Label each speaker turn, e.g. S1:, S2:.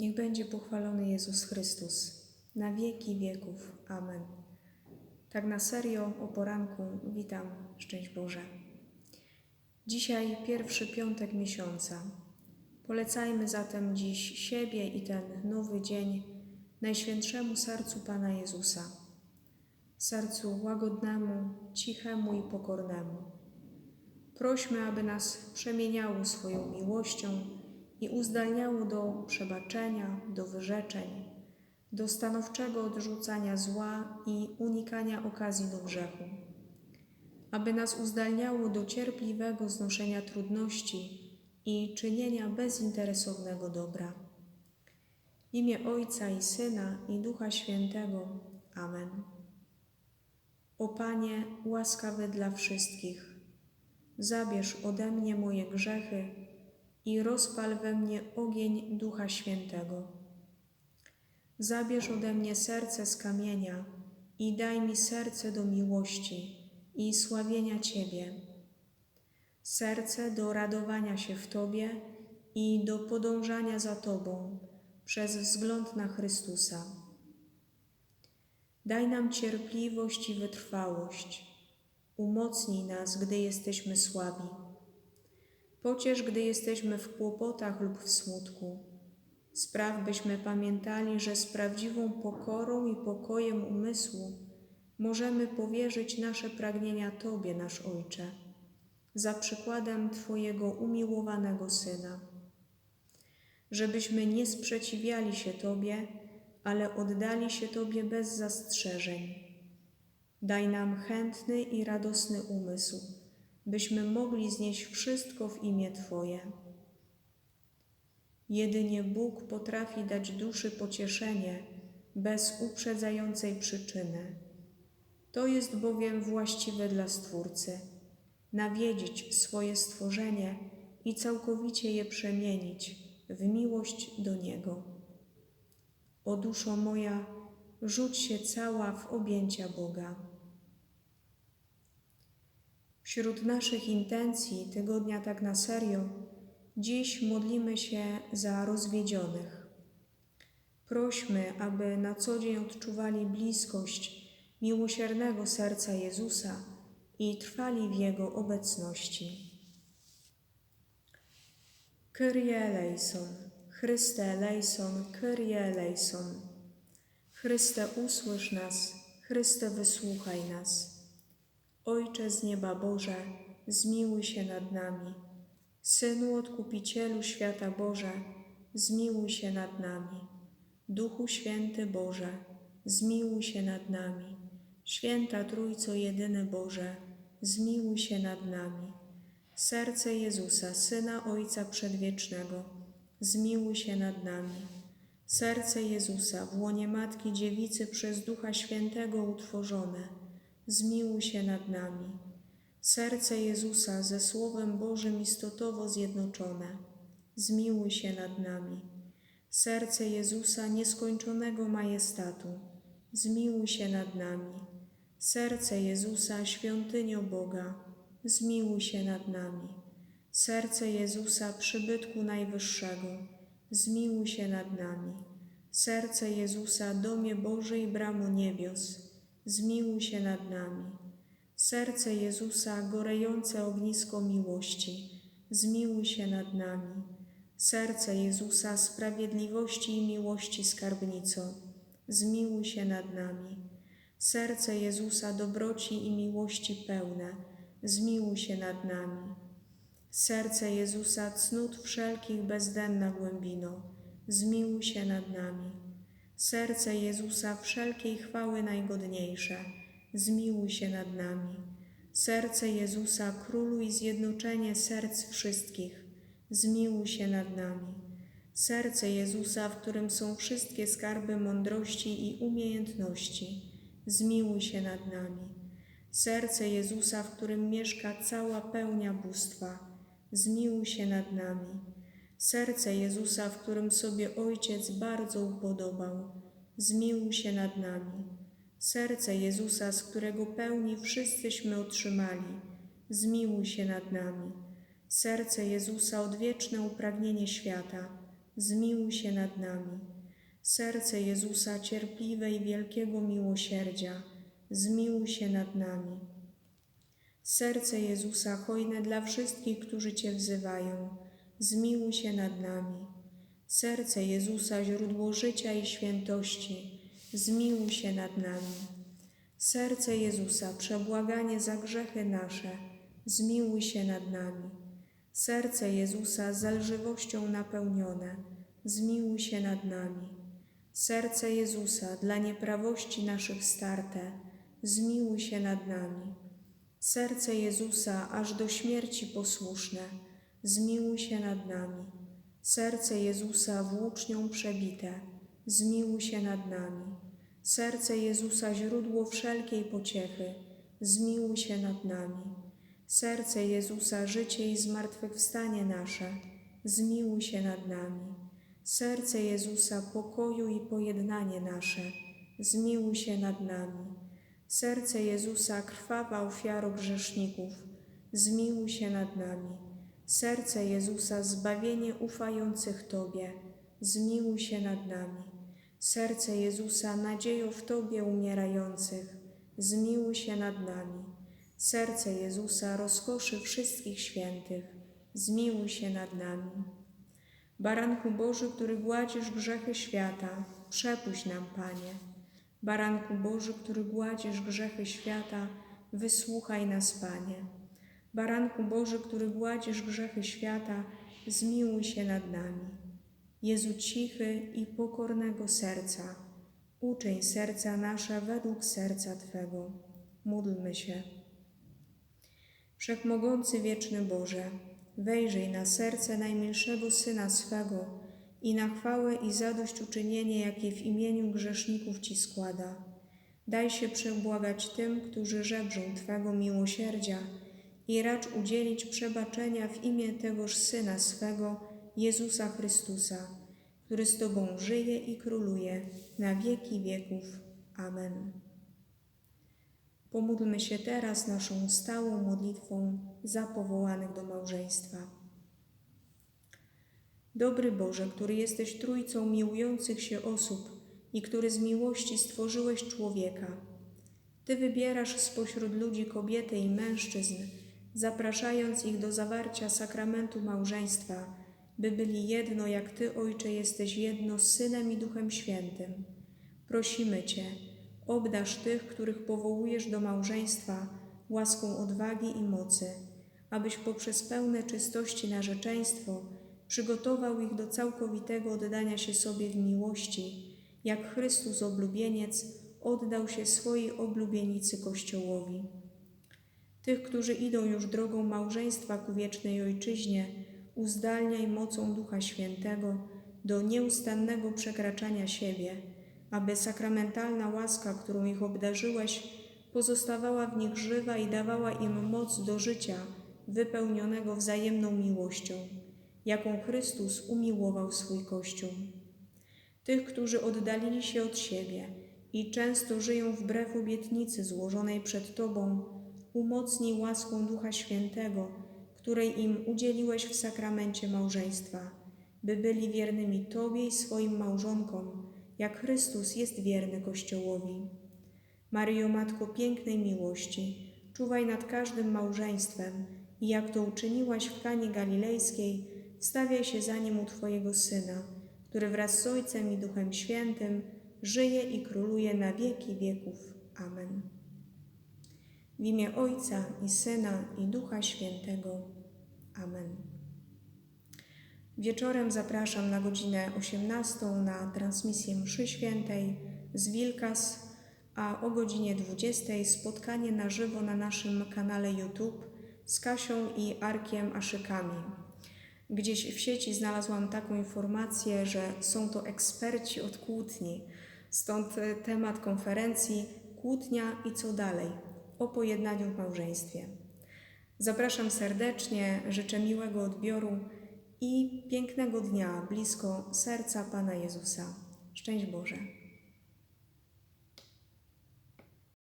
S1: Niech będzie pochwalony Jezus Chrystus na wieki wieków. Amen. Tak na serio o poranku witam, szczęść Boże. Dzisiaj pierwszy piątek miesiąca. Polecajmy zatem dziś siebie i ten nowy dzień Najświętszemu Sercu Pana Jezusa, sercu łagodnemu, cichemu i pokornemu. Prośmy, aby nas przemieniało swoją miłością i uzdalniało do przebaczenia, do wyrzeczeń, do stanowczego odrzucania zła i unikania okazji do grzechu, aby nas uzdalniało do cierpliwego znoszenia trudności i czynienia bezinteresownego dobra. W imię Ojca i Syna i Ducha Świętego. Amen. O Panie, łaskawy dla wszystkich, zabierz ode mnie moje grzechy i rozpal we mnie ogień Ducha Świętego. Zabierz ode mnie serce z kamienia i daj mi serce do miłości i sławienia Ciebie. Serce do radowania się w Tobie i do podążania za Tobą przez wzgląd na Chrystusa. Daj nam cierpliwość i wytrwałość. Umocnij nas, gdy jesteśmy słabi. Pociesz, gdy jesteśmy w kłopotach lub w smutku. Spraw, byśmy pamiętali, że z prawdziwą pokorą i pokojem umysłu możemy powierzyć nasze pragnienia Tobie, nasz Ojcze, za przykładem Twojego umiłowanego Syna. Żebyśmy nie sprzeciwiali się Tobie, ale oddali się Tobie bez zastrzeżeń. Daj nam chętny i radosny umysł byśmy mogli znieść wszystko w imię Twoje. Jedynie Bóg potrafi dać duszy pocieszenie bez uprzedzającej przyczyny. To jest bowiem właściwe dla Stwórcy nawiedzić swoje stworzenie i całkowicie je przemienić w miłość do Niego. O duszo moja, rzuć się cała w objęcia Boga. Wśród naszych intencji tygodnia tak na serio, dziś modlimy się za rozwiedzionych. Prośmy, aby na co dzień odczuwali bliskość miłosiernego serca Jezusa i trwali w Jego obecności. Kyrie eleison, Chryste eleison, Kyrie eleison. Chryste usłysz nas, Chryste wysłuchaj nas. Ojcze z nieba Boże, zmiłuj się nad nami. Synu Odkupicielu świata Boże, zmiłuj się nad nami. Duchu Święty Boże, zmiłuj się nad nami. Święta Trójco Jedyny Boże, zmiłuj się nad nami. Serce Jezusa, Syna Ojca Przedwiecznego, zmiłuj się nad nami. Serce Jezusa, w łonie Matki Dziewicy przez Ducha Świętego utworzone, zmiłuj się nad nami. Serce Jezusa ze Słowem Bożym istotowo zjednoczone, zmiłuj się nad nami. Serce Jezusa nieskończonego majestatu, zmiłuj się nad nami. Serce Jezusa świątynio Boga, zmiłuj się nad nami. Serce Jezusa przybytku Najwyższego, zmiłuj się nad nami. Serce Jezusa domie Bożej bramo niebios, zmiłuj się nad nami. Serce Jezusa, gorejące ognisko miłości, zmiłuj się nad nami. Serce Jezusa, sprawiedliwości i miłości skarbnico, zmiłuj się nad nami. Serce Jezusa, dobroci i miłości pełne, zmiłuj się nad nami. Serce Jezusa, cnót wszelkich bezdenna głębino, zmiłuj się nad nami serce Jezusa wszelkiej chwały najgodniejsze, zmiłuj się nad nami. Serce Jezusa, Królu i zjednoczenie serc wszystkich, zmiłuj się nad nami. Serce Jezusa, w którym są wszystkie skarby mądrości i umiejętności, zmiłuj się nad nami. Serce Jezusa, w którym mieszka cała pełnia bóstwa, zmiłuj się nad nami serce Jezusa, w którym sobie Ojciec bardzo upodobał, zmiłuj się nad nami. Serce Jezusa, z którego pełni wszyscyśmy otrzymali, zmiłuj się nad nami. Serce Jezusa, odwieczne upragnienie świata, zmiłuj się nad nami. Serce Jezusa cierpliwe i wielkiego miłosierdzia, zmiłuj się nad nami. Serce Jezusa hojne dla wszystkich, którzy Cię wzywają, zmiłuj się nad nami. Serce Jezusa źródło życia i świętości, zmiłuj się nad nami. Serce Jezusa przebłaganie za grzechy nasze, zmiłuj się nad nami. Serce Jezusa zelżywością napełnione, zmiłuj się nad nami. Serce Jezusa dla nieprawości naszych starte, zmiłuj się nad nami. Serce Jezusa aż do śmierci posłuszne, zmiłuj się nad nami. Serce Jezusa włócznią przebite, zmiłuj się nad nami. Serce Jezusa źródło wszelkiej pociechy, zmiłuj się nad nami. Serce Jezusa życie i zmartwychwstanie nasze, zmiłuj się nad nami. Serce Jezusa pokoju i pojednanie nasze, zmiłuj się nad nami. Serce Jezusa krwawa ofiaro grzeszników, zmiłuj się nad nami. Serce Jezusa zbawienie ufających Tobie, zmiłuj się nad nami. Serce Jezusa nadzieją w Tobie umierających, zmiłuj się nad nami. Serce Jezusa rozkoszy wszystkich świętych, zmiłuj się nad nami. Baranku Boży, który gładzisz grzechy świata, przepuść nam, Panie. Baranku Boży, który gładzisz grzechy świata, wysłuchaj nas, Panie. Baranku Boży, który gładzisz grzechy świata, zmiłuj się nad nami. Jezu cichy i pokornego serca, uczeń serca nasze według serca Twego. Módlmy się. Wszechmogący wieczny Boże, wejrzyj na serce najmilszego Syna swego i na chwałę i zadośćuczynienie, jakie w imieniu grzeszników Ci składa. Daj się przebłagać tym, którzy żebrzą Twego miłosierdzia i racz udzielić przebaczenia w imię tegoż Syna swego, Jezusa Chrystusa, który z Tobą żyje i króluje na wieki wieków. Amen. Pomódlmy się teraz naszą stałą modlitwą za powołanych do małżeństwa. Dobry Boże, który jesteś trójcą miłujących się osób i który z miłości stworzyłeś człowieka, Ty wybierasz spośród ludzi kobiety i mężczyzn, zapraszając ich do zawarcia sakramentu małżeństwa, by byli jedno, jak Ty, Ojcze, jesteś jedno z Synem i Duchem Świętym. Prosimy Cię, obdarz tych, których powołujesz do małżeństwa, łaską odwagi i mocy, abyś poprzez pełne czystości narzeczeństwo przygotował ich do całkowitego oddania się sobie w miłości, jak Chrystus oblubieniec oddał się swojej oblubienicy Kościołowi. Tych, którzy idą już drogą małżeństwa ku wiecznej Ojczyźnie, uzdalniaj mocą Ducha Świętego do nieustannego przekraczania siebie, aby sakramentalna łaska, którą ich obdarzyłeś, pozostawała w nich żywa i dawała im moc do życia wypełnionego wzajemną miłością, jaką Chrystus umiłował swój Kościół. Tych, którzy oddalili się od siebie i często żyją wbrew obietnicy złożonej przed Tobą, umocnij łaską Ducha Świętego, której im udzieliłeś w sakramencie małżeństwa, by byli wiernymi Tobie i swoim małżonkom, jak Chrystus jest wierny Kościołowi. Maryjo, Matko pięknej miłości, czuwaj nad każdym małżeństwem i jak to uczyniłaś w Kanie Galilejskiej, stawiaj się za nim u Twojego Syna, który wraz z Ojcem i Duchem Świętym żyje i króluje na wieki wieków. Amen. W imię Ojca i Syna i Ducha Świętego. Amen. Wieczorem zapraszam na godzinę 18 na transmisję mszy świętej z Wilkas, a o godzinie 20 spotkanie na żywo na naszym kanale YouTube z Kasią i Arkiem Aszykami. Gdzieś w sieci znalazłam taką informację, że są to eksperci od kłótni, stąd temat konferencji Kłótnia i co dalej o pojednaniu w małżeństwie. Zapraszam serdecznie, życzę miłego odbioru i pięknego dnia blisko serca Pana Jezusa. Szczęść Boże.